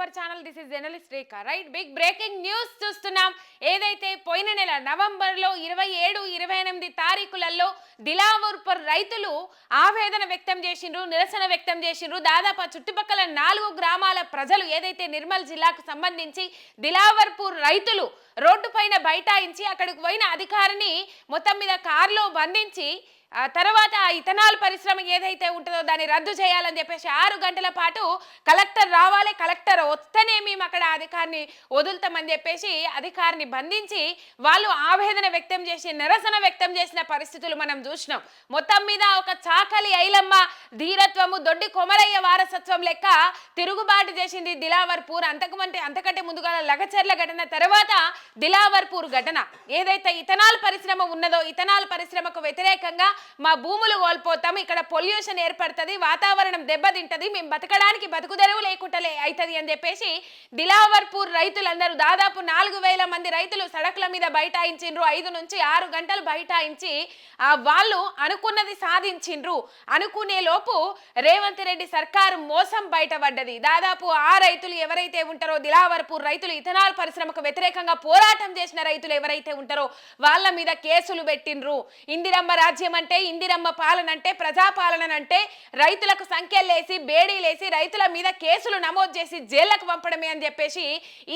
Our channel this is journalist Rekha. Right big breaking news చూస్తున్నాం. ఏదైతే పోయిన నెల నవంబర్లో ఇరవై ఏడు ఇరవై ఎనిమిది తారీఖులలో దిలావర్పర్ రైతులు ఆవేదన వ్యక్తం చేసిండ్రు నిరసన వ్యక్తం చేసిండ్రు. దాదాపు చుట్టుపక్కల నాలుగు గ్రామాల ప్రజలు ఏదైతే నిర్మల్ జిల్లాకు సంబంధించి దిలావర్పూర్ రైతులు రోడ్డు పైన బైఠాయించి అక్కడికి పోయిన అధికారిని మొత్తం మీద కారులో బంధించి తర్వాత ఇథనాల్ పరిశ్రమ ఏదైతే ఉంటుందో దాన్ని రద్దు చేయాలని చెప్పేసి ఆరు గంటల పాటు కలెక్టర్ రావాలి కలెక్టర్ వస్తేనే మేము అక్కడ అధికారిని వదులుతామని చెప్పేసి అధికారిని బంధించి వాళ్ళు ఆవేదన వ్యక్తం చేసి నిరసన వ్యక్తం చేసిన పరిస్థితులు మనం చూసినాం. మొత్తం మీద ఒక చాకలి ఐలమ్మ ధీరత్వము దొడ్డి కొమరయ్య వారసత్వం లెక్క తిరుగుబాటు చేసింది దిలావర్పూర్. అంతకుమంటే అంతకంటే ముందుగా లగచర్ల ఘటన తర్వాత దిలావర్పూర్ ఘటన. ఏదైతే ఇథనాల్ పరిశ్రమ ఉన్నదో ఇథనాల్ పరిశ్రమకు వ్యతిరేకంగా మా భూములు కోల్పోతాం ఇక్కడ పొల్యూషన్ ఏర్పడుతుంది వాతావరణం దెబ్బతింటది మేము బతకడానికి బతుకుదెరువు లేకుండా అవుతుంది అని చెప్పేసి దిలావర్పూర్ రైతులందరూ దాదాపు నాలుగు వేల మంది రైతులు సడకుల మీద బైఠాయించిండ్రు. ఐదు నుంచి ఆరు గంటలు బైఠాయించి ఆ వాళ్ళు అనుకున్నది సాధించిండ్రు. అనుకునే లోపు రేవంత్ రెడ్డి సర్కారు మోసం బయటపడ్డది. దాదాపు ఆ రైతులు ఎవరైతే ఉంటారో దిలావర్పూర్ రైతులు ఇథనాల్ పరిశ్రమకు వ్యతిరేకంగా పోరాటం చేసిన రైతులు ఎవరైతే ఉంటారో వాళ్ళ మీద కేసులు పెట్టిండ్రు. ఇందిరమ్మ రాజ్యం అంటే ఇందిరమ్మ పాలన అంటే ప్రజాపాలన అంటే రైతులకు సంఖ్యలేసి బేడీలేసి రైతుల మీద కేసులు నమోదు చేసి జైళ్ళకు పంపడమే అని చెప్పేసి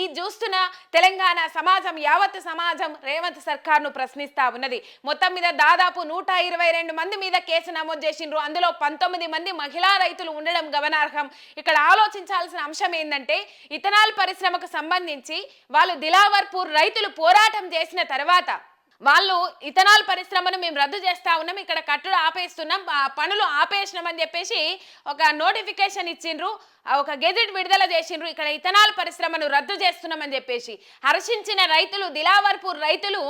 ఈ చూస్తున్న తెలంగాణ సమాజం యావత్ సమాజం రేవంత్ సర్కార్ను ప్రశ్నిస్తా ఉన్నది. మొత్తం మీద దాదాపు నూట ఇరవై రెండు మంది మీద కేసు నమోదు చేసిండ్రు. అందులో పంతొమ్మిది మంది మహిళా రైతులు ఉండడం గమనార్హం. ఇక్కడ ఆలోచించాల్సిన అంశం ఏంటంటే ఇథనాల్ పరిశ్రమకు సంబంధించి వాళ్ళు దిలావర్పూర్ రైతులు పోరాటం చేసిన తర్వాత వాళ్ళు ఇథనాల్ పరిశ్రమను మేము రద్దు చేస్తా ఉన్నాం ఇక్కడ కట్టడు ఆపేస్తున్నాం ఆ పనులు ఆపేసినామని చెప్పేసి ఒక నోటిఫికేషన్ ఇచ్చిండ్రు ఒక గెజెట్ విడుదల చేసిండ్రు ఇక్కడ ఇథనాల్ పరిశ్రమను రద్దు చేస్తున్నామని చెప్పేసి. హర్షించిన రైతులు దిలావర్పూర్ రైతులు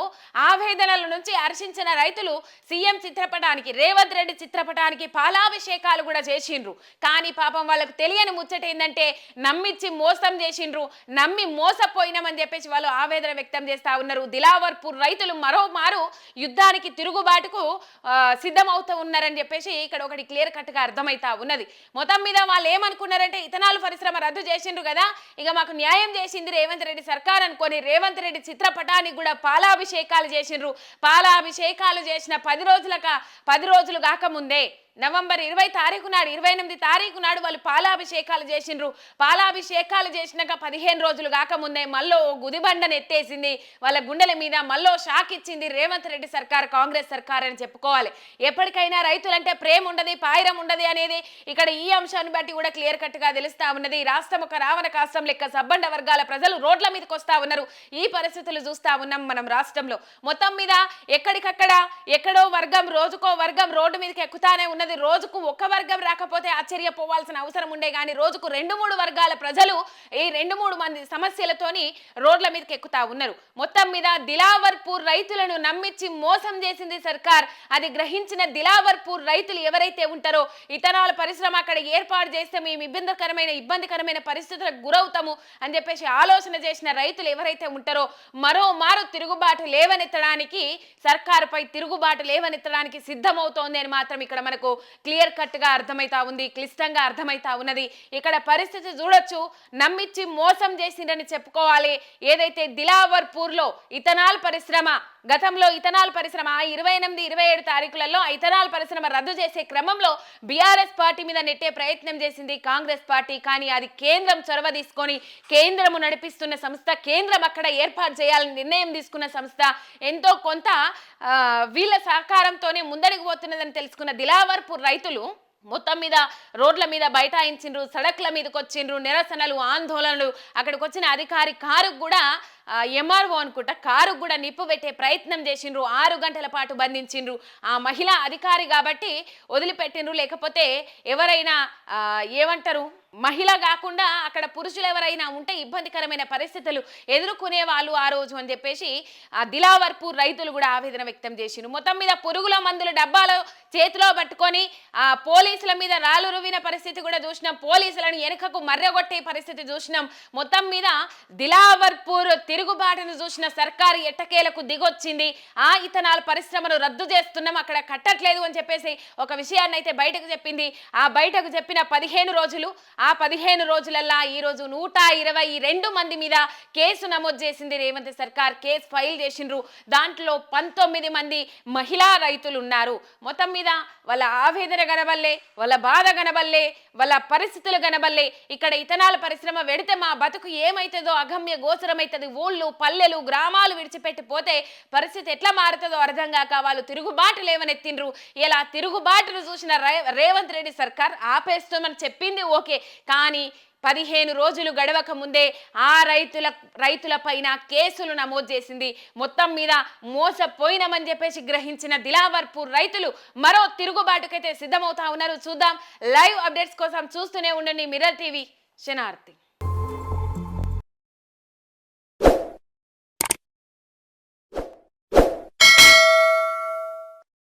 ఆవేదనల నుంచి హర్షించిన రైతులు సీఎం చిత్రపటానికి రేవంత్ రెడ్డి చిత్రపటానికి పాలాభిషేకాలు కూడా చేసిండ్రు. కానీ పాపం వాళ్ళకు తెలియని ముచ్చట ఏంటంటే నమ్మిచ్చి మోసం చేసిండ్రు నమ్మి మోసపోయినామని చెప్పేసి వాళ్ళు ఆవేదన వ్యక్తం చేస్తా ఉన్నారు. దిలావర్పూర్ రైతులు మరోమారు యుద్ధానికి తిరుగుబాటుకు సిద్ధమవుతూ ఉన్నారని చెప్పేసి ఇక్కడ ఒకటి క్లియర్ కట్గా అర్థమవుతా ఉన్నది. మొత్తం మీద వాళ్ళు ఏమనుకున్నారంటే ఇథనాల్ పరిశ్రమ రద్దు చేసిండ్రు కదా ఇక మాకు న్యాయం చేసింది రేవంత్ రెడ్డి సర్కార్ అనుకొని రేవంత్ రెడ్డి చిత్రపటానికి కూడా పాలాభిషేకాలు చేసిండ్రు. పాలాభిషేకాలు చేసిన పది రోజులక పది రోజులు కాకముందే నవంబర్ ఇరవై తారీఖు నాడు ఇరవై ఎనిమిది తారీఖు నాడు వాళ్ళు పాలాభిషేకాలు చేసిండ్రు. పాలాభిషేకాలు చేసినాక పదిహేను రోజులు కాకముందే మళ్ళీ ఓ గుదిబండను ఎత్తేసింది వాళ్ళ గుండెల మీద మళ్ళీ షాక్ ఇచ్చింది రేవంత్ రెడ్డి సర్కార్ కాంగ్రెస్ సర్కార్ అని చెప్పుకోవాలి. ఎప్పటికైనా రైతులంటే ప్రేమ ఉండదు పాయిరం ఉండదు అనేది ఇక్కడ ఈ అంశాన్ని బట్టి కూడా క్లియర్ కట్గా తెలుస్తూ తెలుస్తా ఉన్నది. రాష్ట్రం ఒక రావణ కాష్టం లెక్క సబ్బండ వర్గాల ప్రజలు రోడ్ల మీదకి వస్తా ఉన్నారు. ఈ పరిస్థితులు చూస్తా ఉన్నాం మనం రాష్ట్రంలో. మొత్తం మీద ఎక్కడికక్కడ ఎక్కడో వర్గం రోజుకో వర్గం రోడ్డు మీదకి ఎక్కుతానే ఉన్నది. రోజుకు ఒక్క వర్గం రాకపోతే ఆశ్చర్యపోవాల్సిన అవసరం ఉండే కానీ రోజుకు రెండు మూడు వర్గాల ప్రజలు ఈ రెండు మూడు మంది సమస్యలతోని రోడ్ల మీదకి ఎక్కుతా ఉన్నారు. మొత్తం మీద దిలావర్పూర్ రైతులను నమ్మించి మోసం చేసింది సర్కార్. అది గ్రహించిన దిలావర్పూర్ రైతులు ఎవరైతే ఉంటారో ఇతరాల పరిశ్రమ అక్కడ ఏర్పాటు చేస్తే మేము ఇబ్బందికరమైన ఇబ్బందికరమైన పరిస్థితులకు గురవుతాము అని చెప్పేసి ఆలోచన చేసిన రైతులు ఎవరైతే ఉంటారో మరో మారు తిరుగుబాటు లేవనెత్తడానికి సర్కారుపై తిరుగుబాటు లేవనెత్తడానికి సిద్ధమవుతోంది అని మాత్రం ఇక్కడ మనకు క్లియర్ కట్గా అర్థమైతా ఉంది క్లిష్టంగా అర్థమైతా ఉన్నది. ఇక్కడ పరిస్థితి చూడొచ్చు. నమ్మి నమ్మిచ్చి మోసం చేసిందని చెప్పుకోవాలి. ఏదైతే దిలావర్పూర్లో ఇథనాల్ పరిశ్రమ గతంలో ఇథనాల్ పరిశ్రమ ఇరవై ఎనిమిది ఇరవై ఏడు తారీఖులలో ఇథనాల్ పరిశ్రమ రద్దు చేసే క్రమంలో బీఆర్ఎస్ పార్టీ మీద నెట్టే ప్రయత్నం చేసింది కాంగ్రెస్ పార్టీ. కానీ అది కేంద్రం చొరవ తీసుకొని కేంద్రము నడిపిస్తున్న సంస్థ కేంద్రం అక్కడ ఏర్పాటు చేయాలని నిర్ణయం తీసుకున్న సంస్థ ఎంతో కొంత వీళ్ళ సహకారంతోనే ముందడికి పోతున్నదని తెలుసుకున్న దిలావర్పూర్ రైతులు మొత్తం మీద రోడ్ల మీద బైఠాయించిండ్రు సడక్ల మీదకి వచ్చిండ్రు నిరసనలు ఆందోళనలు. అక్కడికి వచ్చిన అధికారి కారు కూడా ఎంఆర్ఓ అనుకుంటా కారు కూడా నిప్పు పెట్టే ప్రయత్నం చేసిండ్రు ఆరు గంటల పాటు బంధించిండ్రు. ఆ మహిళ అధికారి కాబట్టి వదిలిపెట్టిండ్రు లేకపోతే ఎవరైనా ఏమంటారు మహిళ కాకుండా అక్కడ పురుషులు ఎవరైనా ఉంటే ఇబ్బందికరమైన పరిస్థితులు ఎదుర్కొనే వాళ్ళు ఆ రోజు అని చెప్పేసి ఆ దిలావర్పూర్ రైతులు కూడా ఆవేదన వ్యక్తం చేసిండ్రు. మొత్తం మీద పురుగుల మందులు డబ్బాలు చేతిలో పట్టుకొని ఆ పోలీసుల మీద రాళ్ళు రువిన పరిస్థితి కూడా చూసినాం. పోలీసులను వెనుకకు మర్రగొట్టే పరిస్థితి చూసినాం. మొత్తం మీద దిలావర్పూర్ తిరుగుబాటును చూసిన సర్కారు ఎట్టకేలకు దిగొచ్చింది. ఆ ఇథనాల్ పరిశ్రమను రద్దు చేస్తున్నాం అక్కడ కట్టట్లేదు అని చెప్పేసి ఒక విషయాన్ని అయితే బయటకు చెప్పింది. ఆ బయటకు చెప్పిన పదిహేను రోజులు ఆ పదిహేను రోజులల్లా ఈ రోజు నూట ఇరవై రెండు మంది మీద కేసు నమోదు చేసింది రేవంత్ సర్కార్. కేసు ఫైల్ చేసిండ్రు. దాంట్లో పంతొమ్మిది మంది మహిళా రైతులు ఉన్నారు. మొత్తం మీద వాళ్ళ ఆవేదన గనబల్లే వాళ్ళ బాధ గనబల్లే వాళ్ళ పరిస్థితులు గనబల్లే. ఇక్కడ ఇథనాల్ పరిశ్రమ వెడితే మా బతుకు ఏమైతుందో అగమ్య గోచరమైతుంది ఊళ్ళు పల్లెలు గ్రామాలు విడిచిపెట్టిపోతే పరిస్థితి ఎట్లా మారుతుందో అర్థం కాక వాళ్ళు తిరుగుబాటు లేవనెత్తిండ్రు. ఇలా తిరుగుబాటును చూసిన రే- రేవంత్ రెడ్డి సర్కార్ ఆపేస్తామని చెప్పింది ఓకే. కానీ పదిహేను రోజులు గడవక ముందే ఆ రైతుల రైతులపైన కేసులు నమోదు చేసింది. మొత్తం మీద మోసపోయినామని చెప్పేసి గ్రహించిన దిలావర్పూర్ రైతులు మరో తిరుగుబాటుకైతే సిద్ధమవుతా ఉన్నారు. చూద్దాం. లైవ్ అప్డేట్స్ కోసం చూస్తూనే ఉండండి. మిర్రర్ టీవీ శనార్థి